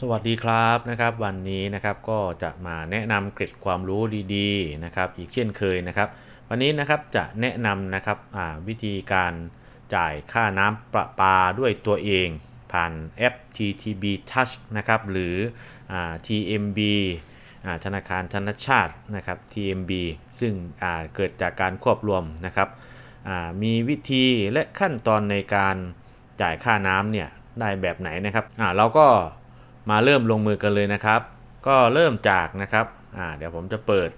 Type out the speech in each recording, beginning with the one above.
สวัสดีครับนะครับ วันนี้นะครับก็จะมาแนะนำเกร็ดความรู้ดีๆนะครับ อีกเช่นเคยนะครับ วันนี้นะครับจะแนะนำนะครับวิธีการจ่ายค่าน้ำประปาด้วยตัวเอง ผ่านแอป TTB Touch นะครับหรืออ TMB อธนาคารธนชาตินะครับ TMB ซึ่งเกิดจากการควบรวมนะครับมีวิธีและขั้นตอนในการจ่ายค่าน้ำเนี่ยได้แบบไหนนะครับเราก็ มาเริ่มลงมือกันเลยนะครับ ก็เริ่มจากนะครับอ่าเดี๋ยวผมจะเปิด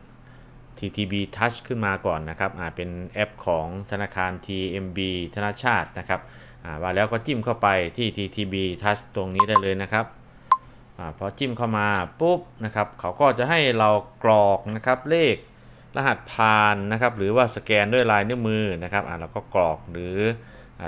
TTB Touch ขึ้นมาก่อนนะครับอ่าเป็นแอปของธนาคาร TMB ธนาชาตินะครับอ่าว่าแล้วก็จิ้มเข้าไปที่ TTB Touch ตรงนี้ได้เลยนะครับอาพอจิ้มเข้ามาปุ๊บนะครับเขาก็จะให้เรากรอกนะครับเลขรหัสผ่านนะครับหรือว่าสแกนด้วยลายนิ้วมือนะครับอ่าเราก็กรอกหรือ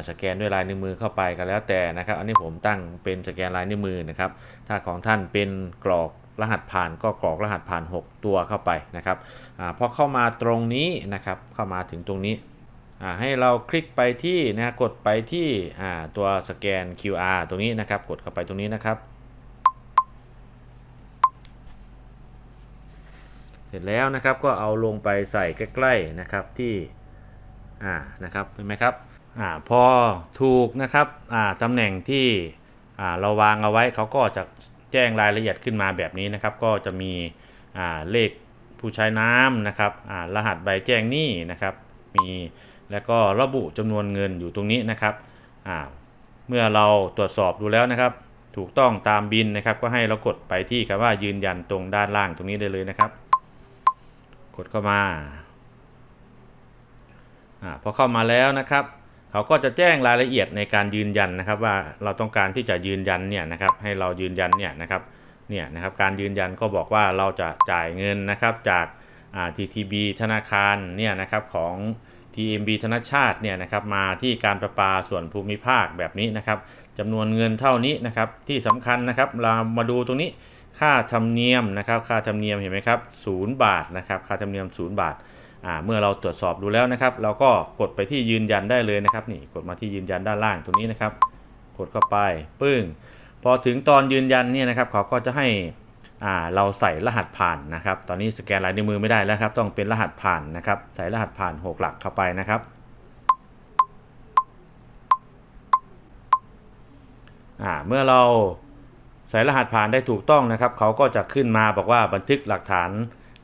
สแกนด้วยลายนิ้วมือเข้าไปก็แล้วแต่นะครับ อันนี้ผมตั้งเป็นสแกนลายนิ้วมือนะครับ ถ้าของท่านเป็นกรอกรหัสผ่านก็กรอกรหัสผ่าน 6 ตัวเข้าไปนะครับอาพอเข้ามาตรงนี้นะครับเข้ามาถึงตรงนี้อ่าให้เราคลิกไปที่นะกดไปที่อ่าตัวสแกน QR ตรงนี้นะครับ กดเข้าไปตรงนี้นะครับ เสร็จแล้วนะครับก็เอาลงไปใส่ใกล้ๆนะครับที่อ่านะครับเห็นไหมครับ อพอถูกนะครับตำแหน่งที่เราวางเอาไว้เขาก็จะแจ้งรายละเอียดขึ้นมาแบบนี้นะครับ ก็จะมีเลขผู้ใช้น้ำนะครับรหัสใบแจ้งหนี้นะครับ มีแล้วก็ระบุจำนวนเงินอยู่ตรงนี้นะครับเมื่อเราตรวจสอบดูแล้วนะครับ ถูกต้องตามบินนะครับ ก็ให้เรากดไปที่คำว่ายืนยันตรงด้านล่างตรงนี้ได้เลยนะครับ กดเข้ามาอาพอเข้ามาแล้วนะครับ เขาก็จะแจ้งรายละเอียดในการยืนยันนะครับ ว่าเราต้องการที่จะยืนยันเนี่ยนะครับ ให้เรายืนยันเนี่ยนะครับเนี่ยนะครับการยืนยันก็บอกว่าเราจะจ่ายเงินนะครับจากอ่า TTB ธนาคารเนี่ยนะครับของ TMB ธนชาติเนี่ยนะครับมาที่การประปาส่วนภูมิภาคแบบนี้นะครับจำนวนเงินเท่านี้นะครับที่สำคัญนะครับเรามาดูตรงนี้ค่าธรรมเนียมนะครับค่าธรรมเนียมเห็นไหมครับ0บาทนะครับค่าธรรมเนียม 0 บาทอ่า เมื่อเราตรวจสอบดูแล้วนะครับ เราก็กดไปที่ยืนยันได้เลยนะครับนี่กดมาที่ยืนยันด้านล่างตรงนี้นะครับ กดเข้าไปปึ้งพอถึงตอนยืนยันเนี่ยนะครับเขาก็จะให้เราใส่รหัสผ่านนะครับ ตอนนี้สแกนลายนิ้วมือไม่ได้แล้วครับ ต้องเป็นรหัสผ่านนะครับ ใส่รหัสผ่าน 6 หลักเข้าไปนะครับเมื่อเราใส่รหัสผ่านได้ถูกต้องนะครับ เขาก็จะขึ้นมาบอกว่าบันทึกหลักฐาน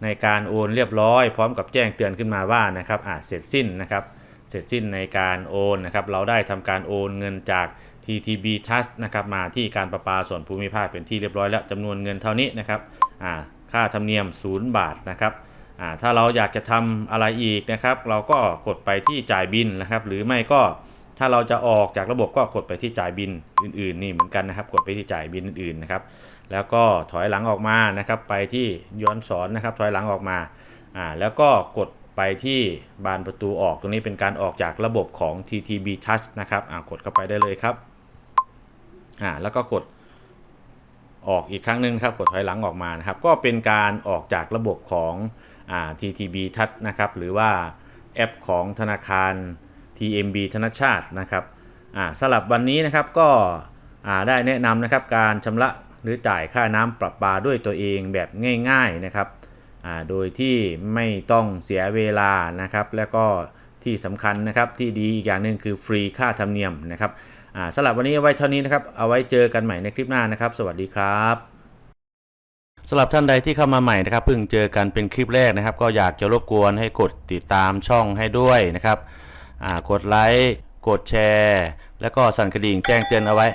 ในการโอนเรียบร้อย พร้อมกับแจ้งเตือนขึ้นมาว่านะครับอ่าเสร็จสิ้นนะครับเสร็จสิ้นในการโอนนะครับเราได้ทำการโอนเงินจาก TTB Trust นะครับมาที่การประปาส่วนภูมิภาคเป็นที่เรียบร้อยแล้วจำนวนเงินเท่านี้นะครับอ่าค่าธรรมเนียม 0 บาทนะครับอ่าถ้าเราอยากจะทำอะไรอีกนะครับ เราก็กดไปที่จ่ายบินนะครับ หรือไม่ก็ถ้าเราจะออกจากระบบก็กดไปที่จ่ายบินอื่น ๆ นี่เหมือนกันนะครับ กดไปที่จ่ายบินอื่นๆนะครับ แล้วก็ถอยหลังออกมานะครับ ไปที่ย้อนสอนนะครับ ถอยหลังออกมาอ่าแล้วก็กดไปที่บานประตูออกตรงนี้เป็นการออกจากระบบของ TTB Touch นะครับอ่ากดเข้าไปได้เลยครับอ่าแล้วก็กดออกอีกครั้งหนึ่งครับกดถอยหลังออกมานะครับ ก็เป็นการออกจากระบบของอ่า TTB Touch นะครับ หรือว่าแอปของธนาคาร TMB ธนชาตินะครับอ่าสำหรับวันนี้นะครับก็อ่าได้แนะนำนะครับการชำระ หรือจ่ายค่าน้ำประปาด้วยตัวเองแบบง่ายๆนะครับ โดยที่ไม่ต้องเสียเวลานะครับ แล้วก็ที่สำคัญนะครับที่ดีอีกอย่างหนึ่งคือฟรีค่าธรรมเนียมนะครับอ่าสำหรับวันนี้เอาไว้เท่านี้นะครับ เอาไว้เจอกันใหม่ในคลิปหน้านะครับ สวัสดีครับสำหรับท่านใดที่เข้ามาใหม่นะครับเพิ่งเจอกันเป็นคลิปแรกนะครับ ก็อยากจะรบกวนให้กดติดตามช่องให้ด้วยนะครับกดไลค์กดแชร์ แล้วก็สั่นกระดิ่งแจ้งเตือนเอาไว้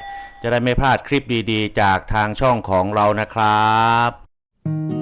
จะได้ไม่พลาดคลิปดีๆ จากทางช่องของเรานะครับ